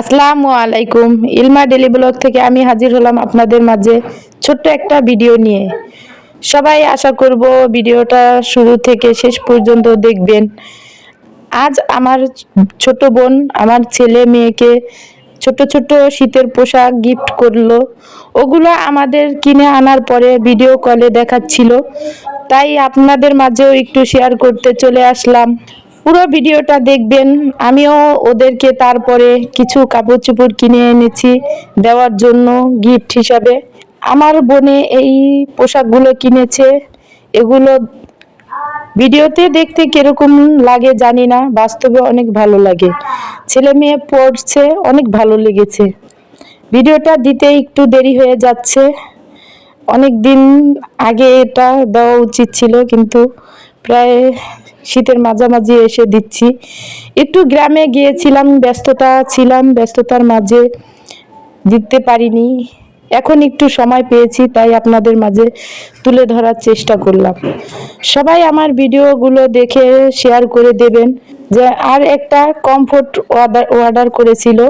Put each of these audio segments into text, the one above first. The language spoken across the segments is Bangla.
আসসালামু আলাইকুম। ইলমা ডেলি ব্লগ থেকে আমি হাজির হলাম আপনাদের মাঝে ছোট্ট একটা ভিডিও নিয়ে। সবাই আশা করব ভিডিওটা শুরু থেকে শেষ পর্যন্ত দেখবেন। আজ আমার ছোট বোন, আমার ছেলে মেয়েকে ছোট ছোট শীতের পোশাক গিফট করল। ওগুলো আমাদের কিনে আনার পরে ভিডিও কলে দেখাচ্ছিল। তাই আপনাদের মাঝেও একটু শেয়ার করতে চলে আসলাম। পুরো ভিডিওটা দেখবেন। আমিও ওদেরকে তারপরে কিছু কাপড় চোপড় কিনে এনেছি দেওয়ার জন্য গিফট হিসাবে। আমার বোনে এই পোশাকগুলো কিনেছে। এগুলো ভিডিওতে দেখতে কীরকম লাগে জানি না, বাস্তবে অনেক ভালো লাগে। ছেলে মেয়ে পড়ছে, অনেক ভালো লেগেছে। ভিডিওটা দিতে একটু দেরি হয়ে যাচ্ছে। অনেক দিন আগে এটা দেওয়া উচিত ছিল, কিন্তু প্রায় শীতের মাঝামাঝি এসে দিচ্ছি। একটু গ্রামে গিয়েছিলাম, ব্যস্ততা ছিলাম, ব্যস্ততার মাঝে দিতে পারিনি। এখন একটু সময় পেয়েছি, তাই আপনাদের মাঝে তুলে ধরার চেষ্টা করলাম। সবাই আমার ভিডিওগুলো দেখে শেয়ার করে দেবেন যে আর একটা কমফোর্ট অর্ডার অর্ডার করেছিল।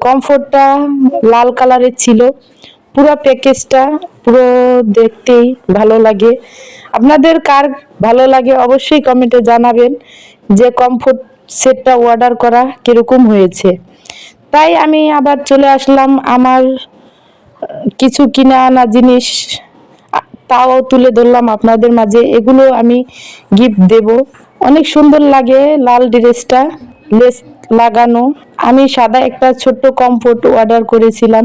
কমফোর্টটা লাল কালারের ছিল। পুরো প্যাকেজটা পুরো দেখতেই ভালো লাগে। আপনাদের কার ভালো লাগে অবশ্যই কমেন্টে জানাবেন যে কমফোর্ট সেটটা অর্ডার করা কীরকম হয়েছে। তাই আমি আবার চলে আসলাম আমার কিছু কিনে আনা জিনিস তাও তুলে ধরলাম আপনাদের মাঝে। এগুলো আমি গিফট দেব। অনেক সুন্দর লাগে লাল ড্রেসটা, লেস লাগানো। আমি সাদা একটা ছোট্ট কমফোর্ট অর্ডার করেছিলাম।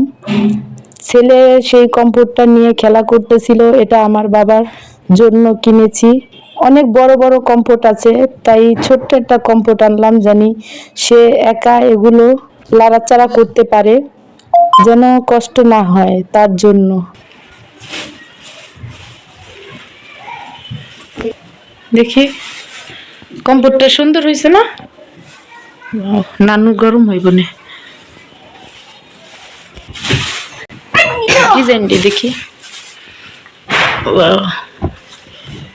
ছেলে সেই কম্পিউটারটা নিয়ে খেলা করতেছিল এটা আমার বাবার জন্য কিনেছি। অনেক বড় বড় কম্পোট আছে তাই ছোট্ট একটা কম্পোর্ট আনলাম জানি সে একা এগুলো লাড়াচাড়া করতে পারে যেন কষ্ট না হয় তার জন্য। দেখি কম্পোটটা সুন্দর হয়েছে না? নানু গরম হইব না। ডিজাইনটি দেখি ওয়াও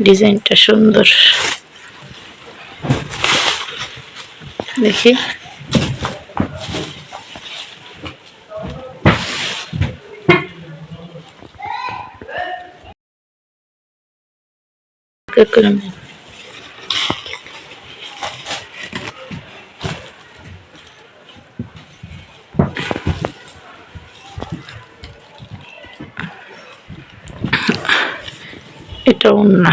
ডিজাইনটা সুন্দর দেখি কেরকম? এটা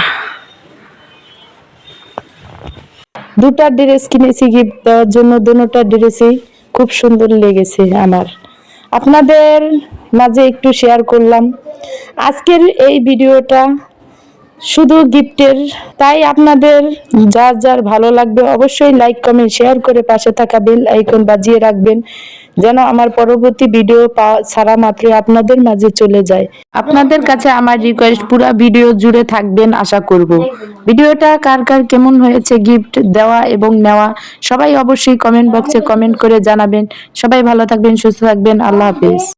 দুটা ড্রেস কিনেছি গিফট দেওয়ার জন্য, দুটা ড্রেসই খুব সুন্দর লেগেছে আমার। আপনাদের মাঝে একটু শেয়ার করলাম। আজকের এই ভিডিওটা শুধু গিফটের তাই আপনাদের যার যার ভালো লাগবে অবশ্যই লাইক কমেন্ট শেয়ার করে পাশে থাকা বেল আইকন বাজিয়ে রাখবেন। যেন আমার পরবর্তী ভিডিও ছাড়া মাত্র আপনাদের মাঝে চলে যায়। আপনাদের কাছে আমার রিকোয়েস্ট পুরো ভিডিও জুড়ে থাকবেন আশা করব। ভিডিওটা কার কার কেমন হয়েছে গিফট দেওয়া এবং নেওয়া, সবাই অবশ্যই কমেন্ট বক্সে কমেন্ট করে জানাবেন। সবাই ভালো থাকবেন, সুস্থ থাকবেন, আল্লাহ হাফেজ।